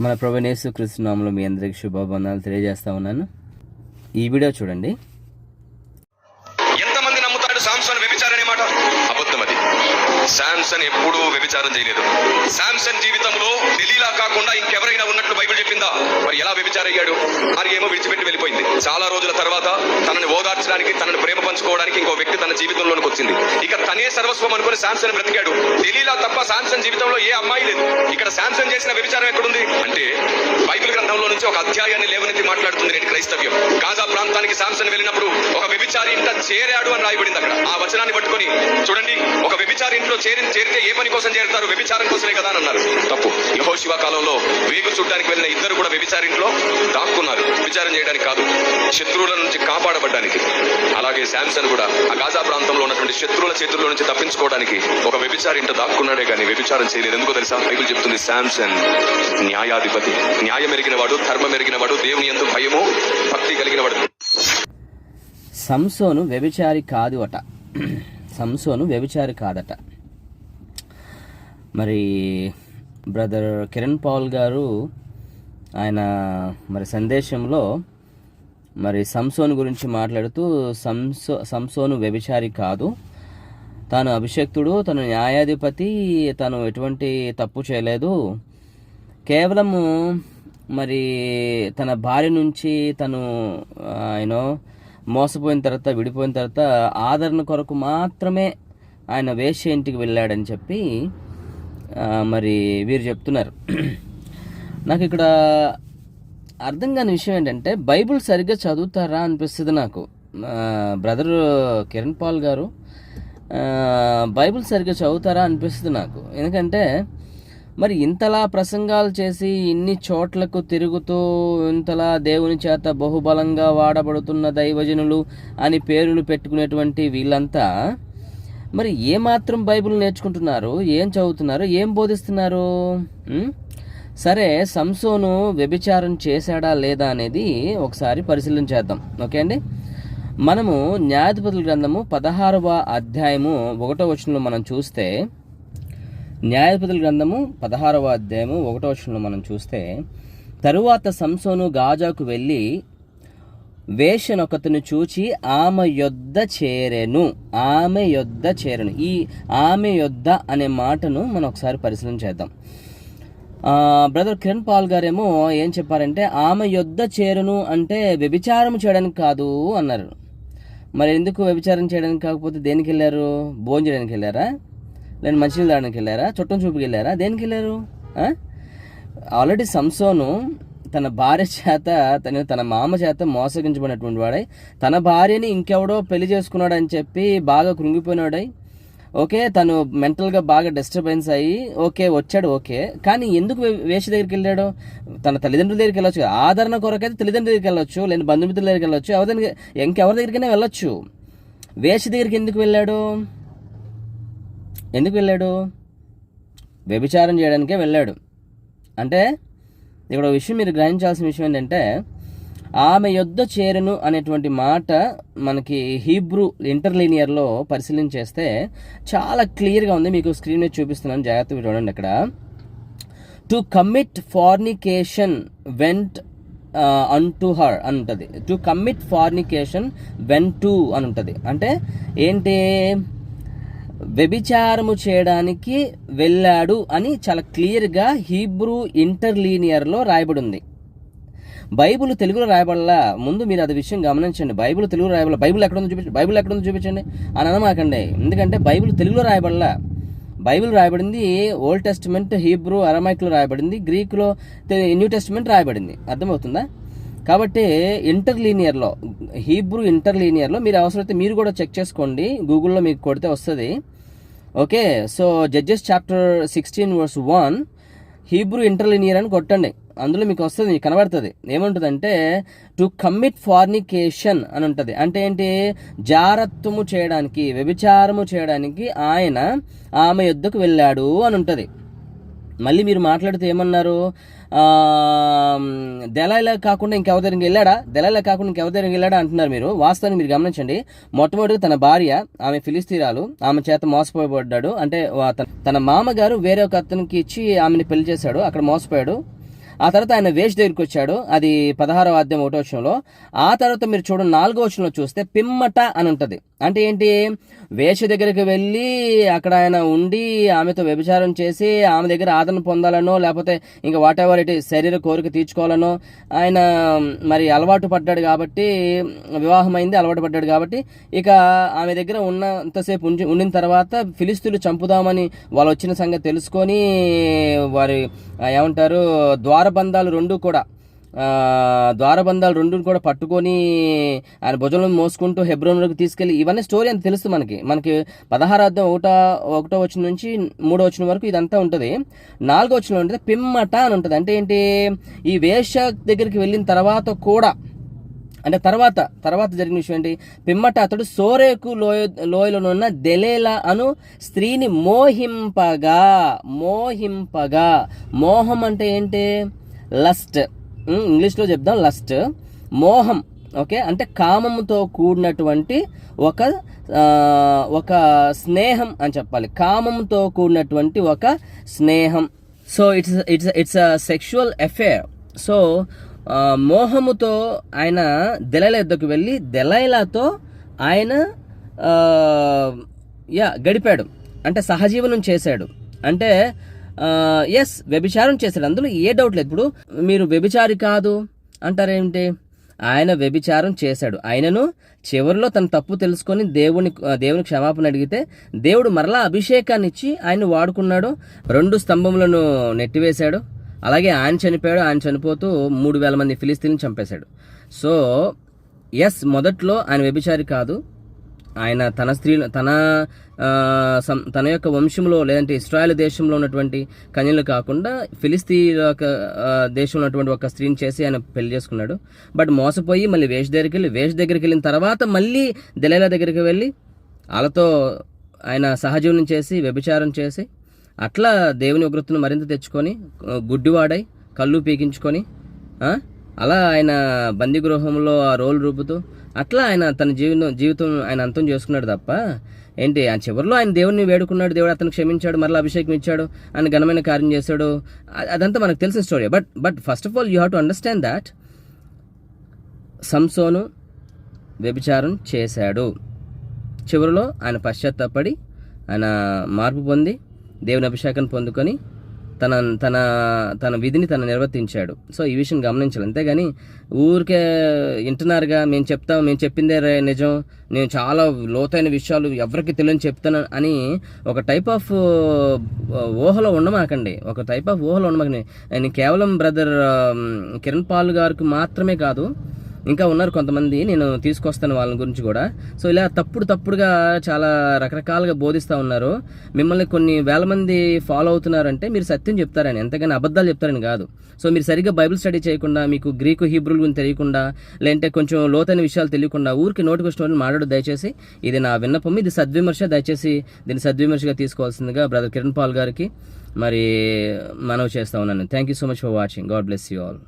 మన ప్రభనేసు కృష్ణనామలో మీ అందరికి శుభాబంధాలు తెలియజేస్తా ఉన్నాను. ఈ వీడియో చూడండి. ఎంతమంది నమ్ముతాడు సామ్సన్ వ్యభిచారనే మాట? అబద్ధం అది శాంసన్ ఎప్పుడూ వ్యభిచారం చేయలేదు. సామ్సన్ జీవితంలో ఢిల్లీలా కాకుండా ఇంకెవరైనా ఉన్నట్లు బైబిల్ మరి ఎలా వ్యభిచారయ్యాడు? మరి ఏమో విడిచిపెట్టి వెళ్ళిపోయింది. చాలా రోజుల తర్వాత తనని ఓదార్చడానికి తనని ప్రేమ పంచుకోవడానికి ఇంకో వ్యక్తి తన జీవితంలోనికి వచ్చింది. ఇక తనే సర్వస్వం అనుకుని శాంసన్ బ్రతికాడు. తెలియలా తప్ప శాంసన్ జీవితంలో ఏ అమ్మాయి లేదు. ఇక్కడ శాంసన్ చేసిన వ్యభిచారం ఎక్కడుంది? అంటే బైబిల్ గ్రంథంలో నుంచి ఒక అధ్యాయాన్ని లేవనెత్తి మాట్లాడుతుంది నేటి క్రైస్తవ్యం. గాజా ప్రాంతానికి శాంసన్ వెళ్ళినప్పుడు ఒక వ్యభిచారి ఇంట చేరాడు అని రాయబడింది అక్కడ. ఆ వచనాన్ని పట్టుకొని చూడండి ఒక వ్యభిచారి ఇంట్లో చేరి చేరితే ఏ పని కోసం చేరుతారు? వ్యభిచారం కోసమే కదా అని అన్నారు. తప్పు. యహోశివ కాలంలో వేగు చూడడానికి వెళ్ళిన ఇద్దరు కూడా వ్యభిచారింట్లో దాక్కున్నారు. విచారం చేయడానికి కాదు శత్రువుల నుంచి కాపాడబడ్డానికి. అలాగే శాంసన్ కూడా ఆ గాజా ప్రాంతంలో ఉన్నటువంటి శత్రువుల చేతుల్లో నుంచి తప్పించుకోవడానికి ఒక వ్యభిచారి ఇంట దాక్కున్నాడే కానీ వ్యభిచారం చేయలేదు. ఎందుకో తెలుసా? బైబిల్ చెప్తుంది శాంసన్ న్యాయాధిపతి. న్యాయం ఎరిగిన వాడు ధర్మం ఎరిగిన వాడు దేవుని ఎందు భయము భక్తి కలిగిన వాడు. సంసోను వ్యభిచారి కాదు అట. సంసోను వ్యభిచారి కాదట. మరి బ్రదర్ కిరణ్ పాల్ గారు ఆయన మరి సందేశంలో మరి సంసోను గురించి మాట్లాడుతూ సంసో సంసోను వ్యభిచారి కాదు. తాను అభిషక్తుడు తను న్యాయాధిపతి తను ఎటువంటి తప్పు చేయలేదు. కేవలము మరి తన భార్య నుంచి తను ఆయన మోసపోయిన తర్వాత విడిపోయిన తర్వాత ఆదరణ కొరకు మాత్రమే ఆయన వేశ్య ఇంటికి వెళ్ళాడని చెప్పి మరి వీరు చెప్తున్నారు. నాకు ఇక్కడ అర్థం కాని విషయం ఏంటంటే బైబిల్ సరిగ్గా చదువుతారా అనిపిస్తుంది నాకు. బ్రదర్ కిరణ్ పాల్ గారు బైబుల్ బైబిల్ సరిగ్గా చదువుతారా అనిపిస్తుంది నాకు. ఎందుకంటే మరి ఇంతలా ప్రసంగాలు చేసి ఇన్ని చోట్లకు తిరుగుతూ ఇంతలా దేవుని చేత బహుబలంగా వాడబడుతున్న దైవజనులు అని పేర్లు పెట్టుకునేటువంటి వీళ్ళంతా మరి ఏమాత్రం బైబిల్ నేర్చుకుంటున్నారు? ఏం చదువుతున్నారు? ఏం బోధిస్తున్నారు? సరే సంసోను వ్యభిచారం చేశాడా లేదా అనేది ఒకసారి పరిశీలన చేద్దాం. ఓకే అండి? మనము న్యాయాధిపతుల గ్రంథము పదహారవ అధ్యాయము ఒకటో వచనంలో మనం చూస్తే న్యాయాధిపతుల గ్రంథము పదహారవ అధ్యాయము ఒకటో వచనంలో మనం చూస్తే తరువాత సంసోను గాజాకు వెళ్ళి వేషనొకతను చూచి ఆమె యొద్ద చేరెను ఆమె యొద్ద చేరెను. ఈ ఆమె యొద్ద అనే మాటను మనం ఒకసారి పరిశీలన చేద్దాం. బ్రదర్ కిరణ్ పాల్ గారేమో ఏం చెప్పారంటే ఆమె యొద్ద చేరును అంటే వ్యభిచారం చేయడానికి కాదు అన్నారు. మరి ఎందుకు వ్యభిచారం చేయడానికి కాకపోతే దేనికి వెళ్ళారు? భోజనం చేయడానికి వెళ్ళారా? లేదా మంచినీళ్ళు తాగడానికి వెళ్ళారా? చుట్టం చూపుకి వెళ్ళారా? దేనికి వెళ్ళారు? ఆల్రెడీ సంసోను తన భార్య చేత తన తన మామ చేత మోసగించబడినటువంటి వాడై తన భార్యని ఇంకెవడో పెళ్ళి చేసుకున్నాడని చెప్పి బాగా కృంగిపోయినాడై ఓకే తను మెంటల్గా బాగా డిస్టర్బెన్స్ అయ్యి ఓకే వచ్చాడు ఓకే. కానీ ఎందుకు వేషి దగ్గరికి వెళ్ళాడు? తన తల్లిదండ్రుల దగ్గరికి వెళ్ళొచ్చు ఆదరణ కొరకైతే తల్లిదండ్రుల దగ్గరికి వెళ్ళొచ్చు లేదా బంధుమిత్రుల దగ్గరికి వెళ్ళొచ్చు ఎవరి ఇంకెవరి దగ్గరికైనా వెళ్ళొచ్చు. వేషి దగ్గరికి ఎందుకు వెళ్ళాడు? ఎందుకు వెళ్ళాడు? వ్యభిచారం చేయడానికే వెళ్ళాడు. అంటే ఇక్కడ విషయం మీరు గ్రహించాల్సిన విషయం ఏంటంటే ఆమె యొద్ద చేరును అనేటువంటి మాట మనకి హీబ్రూ ఇంటర్లీనియర్లో పరిశీలన చేస్తే చాలా క్లియర్గా ఉంది. మీకు స్క్రీన్ మీద చూపిస్తున్నాను. జాగ్రత్తగా చూడండి అక్కడ. To commit fornication went in to her అని ఉంటుంది to commit fornication went to అని ఉంటుంది అంటే ఏంటి? వ్యభిచారము చేయడానికి వెళ్ళాడు అని చాలా క్లియర్గా హీబ్రూ ఇంటర్లీనియర్లో రాయబడి ఉంది. బైబిల్ తెలుగులో రాయబడలా? ముందు మీరు అది విషయం గమనించండి. బైబిల్ తెలుగు బైబుల్ బైబిల్ ఎక్కడుందో చూపించండి బైబిల్ ఎక్కడుందో చూపించండి. అని అనమాకండి. ఎందుకంటే బైబిల్ తెలుగులో రాయబడలా? బైబిల్ రాయబడింది ఓల్డ్ టెస్ట్మెంట్ హీబ్రూ అరమైక్లో రాయబడింది గ్రీకులో తె- న్యూ టెస్ట్మెంట్ రాయబడింది. అర్థమవుతుందా? కాబట్టి ఇంటర్లీనియర్లో హీబ్రూ ఇంటర్లీనియర్లో మీరు అవసరమైతే మీరు కూడా చెక్ చేసుకోండి. గూగుల్లో మీకు కొడితే వస్తుంది. Okay? So Judges chapter sixteen verse one Hebrew interlinear అని కొట్టండి. అందులో మీకు వస్తుంది మీకు కనబడుతుంది. ఏముంటుందంటే టు కమిట్ ఫార్నికేషన్ అని ఉంటుంది. అంటే ఏంటి? జారత్వము చేయడానికి వ్యభిచారము చేయడానికి ఆయన ఆమె యుద్ధకు వెళ్ళాడు అని ఉంటుంది. మళ్ళీ మీరు మాట్లాడితే ఏమన్నారు? ఆ, దళాయిలా కాకుండా ఇంకెవరి దగ్గరికి వెళ్ళాడా? దళాయిలా కాకుండా ఇంకెవరి దగ్గరికి వెళ్ళాడా అంటున్నారు మీరు. వాస్తవాన్ని మీరు గమనించండి. మొట్టమొదటిగా తన భార్య ఆమె ఫిలిస్తీరాలు ఆమె చేత మోసపోయబడ్డాడు. అంటే తన- తన మామగారు వేరే ఒక అతనికి ఇచ్చి ఆమెని పెళ్ళి చేశాడు. అక్కడ మోసపోయాడు. ఆ తర్వాత ఆయన వేష్ దగ్గరికి వచ్చాడు. అది పదహారవ అధ్యాయం ఒకటో వచనంలో. ఆ తర్వాత మీరు చూడండి నాలుగో వచనంలో చూస్తే పిమ్మట అని ఉంటుంది. అంటే ఏంటి? వేష దగ్గరికి వెళ్ళి అక్కడ ఆయన ఉండి ఆమెతో వ్యభిచారం చేసి ఆమె దగ్గర ఆదరణ పొందాలనో లేకపోతే ఇంకా వాట్ ఎవర్ ఇట్ శరీర కోరిక తీర్చుకోవాలనో ఆయన మరి అలవాటు పడ్డాడు కాబట్టి వివాహమైంది అలవాటు పడ్డాడు కాబట్టి ఇక ఆమె దగ్గర ఉన్నంతసేపు ఉంచి ఉండిన తర్వాత ఫిలిస్తీన్లు చంపుదామని వాళ్ళు వచ్చిన సంగతి తెలుసుకొని వారి ఏమంటారు ద్వారబంధాలు రెండు కూడా ద్వారబంధాలు రెండు కూడా పట్టుకొని ఆయన భుజంలో మోసుకుంటూ హెబ్రోన్లోకి తీసుకెళ్ళి ఇవన్నీ స్టోరీ అని తెలుస్తుంది మనకి. మనకి పదహారు అర్థం ఒకటో ఒకటో వచ్చిన నుంచి మూడో వచ్చిన వరకు ఇదంతా ఉంటుంది. నాలుగో వచ్చిన ఉంటుంది పిమ్మట అని ఉంటుంది. అంటే ఏంటి? ఈ వేష దగ్గరికి వెళ్ళిన తర్వాత కూడా అంటే తర్వాత తర్వాత జరిగిన విషయం ఏంటి? పిమ్మట అతడు సోరేకు లోయ లోయలోనున్న దెలేలా అను స్త్రీని మోహింపగా మోహింపగా. మోహం అంటే ఏంటి? లస్ట్. ఇంగ్లీష్లో చెప్దాం. లస్ట్ మోహం ఓకే? అంటే కామముతో కూడినటువంటి ఒక ఒక స్నేహం అని చెప్పాలి. కామముతో కూడినటువంటి ఒక స్నేహం. So it's it's it's a sexual affair so మోహముతో ఆయన దెలైల యుద్ధకు వెళ్ళి దెలైలాతో ఆయన యా గడిపాడు. అంటే సహజీవనం చేశాడు. అంటే ఎస్ వ్యభిచారం చేశాడు. అందులో ఏ డౌట్ లేదు. ఇప్పుడు మీరు వ్యభిచారి కాదు అంటారేమిటి? ఆయన వ్యభిచారం చేశాడు. ఆయనను చివరిలో తన తప్పు తెలుసుకొని దేవుని దేవుని క్షమాపణ అడిగితే దేవుడు మరలా అభిషేకాన్ని ఇచ్చి ఆయన వాడుకున్నాడు. రెండు స్తంభములను నెట్టివేశాడు. అలాగే ఆయన చనిపోయాడు. ఆయన చనిపోతూ మూడు వేల మంది ఫిలిస్తీన్లు చంపేశాడు. సో ఎస్ మొదట్లో ఆయన వ్యభిచారి కాదు. ఆయన తన స్త్రీ తన తన యొక్క వంశంలో లేదంటే ఇస్రాయల్ దేశంలో ఉన్నటువంటి కన్యలు కాకుండా ఫిలిస్తీ యొక్క దేశంలో ఉన్నటువంటి ఒక స్త్రీని చేసి ఆయన పెళ్ళి చేసుకున్నాడు. బట్ మోసపోయి మళ్ళీ వేష్ దగ్గరికి వెళ్ళి వేష్ దగ్గరికి వెళ్ళిన తర్వాత మళ్ళీ దెలేలా దగ్గరికి వెళ్ళి వాళ్ళతో ఆయన సహజీవనం చేసి వ్యభిచారం చేసి అట్లా దేవుని ఉగ్రతను మరింత తెచ్చుకొని గుడ్డివాడై కళ్ళు పీకించుకొని అలా ఆయన బందీ గృహంలో ఆ రోల్ రూపుతూ అట్లా ఆయన తన జీవితం జీవితం ఆయన అంతం చేసుకున్నాడు తప్ప ఏంటి ఆ చివరిలో ఆయన దేవుడిని వేడుకున్నాడు దేవుడు అతను క్షమించాడు మరలా అభిషేకం ఇచ్చాడు ఆయన ఘనమైన కార్యం చేశాడు. అదంతా మనకు తెలిసిన story but but first of all you have to understand that Samson వ్యభిచారం చేశాడు. చివరిలో ఆయన పశ్చాత్తాపడి ఆయన మార్పు పొంది దేవుని అభిషేకాన్ని పొందుకొని తన తన తన విధిని తను నిర్వర్తించాడు. సో ఈ విషయం గమనించాలి. అంతేగాని ఊరికే వింటున్నారుగా మేము చెప్తాం మేము చెప్పిందే రే- నిజం నేను చాలా లోతైన విషయాలు ఎవరికి తెలియని చెప్తాను అని ఒక టైప్ ఆఫ్ ఊహలో ఉండమాకండి. ఒక టైప్ ఆఫ్ ఊహలో ఉండమాకండి. నేను కేవలం బ్రదర్ కిరణ్ పాల్ గారికి మాత్రమే కాదు ఇంకా ఉన్నారు కొంతమంది. నేను తీసుకొస్తాను వాళ్ళ గురించి కూడా. సో ఇలా తప్పుడు తప్పుడుగా చాలా రకరకాలుగా బోధిస్తూ ఉన్నారు. మిమ్మల్ని కొన్ని వేల మంది ఫాలో అవుతున్నారంటే మీరు సత్యం చెప్తారని ఎంతగానో అబద్ధాలు చెప్తారని కాదు. సో మీరు సరిగ్గా బైబిల్ స్టడీ చేయకుండా మీకు గ్రీకు హీబ్రూల్ గురించి తెలియకుండా లేదంటే కొంచెం లోతైన విషయాలు తెలియకుండా ఊరికి నోటికి వచ్చిన మాట్లాడు దయచేసి. ఇది నా విన్నపం. ఇది సద్విమర్శ. దయచేసి దీన్ని సద్విమర్శగా తీసుకోవాల్సిందిగా బ్రదర్ కిరణ్ పాల్ గారికి మరి మనవి చేస్తా ఉన్నాను. Thank you so much for watching God bless you all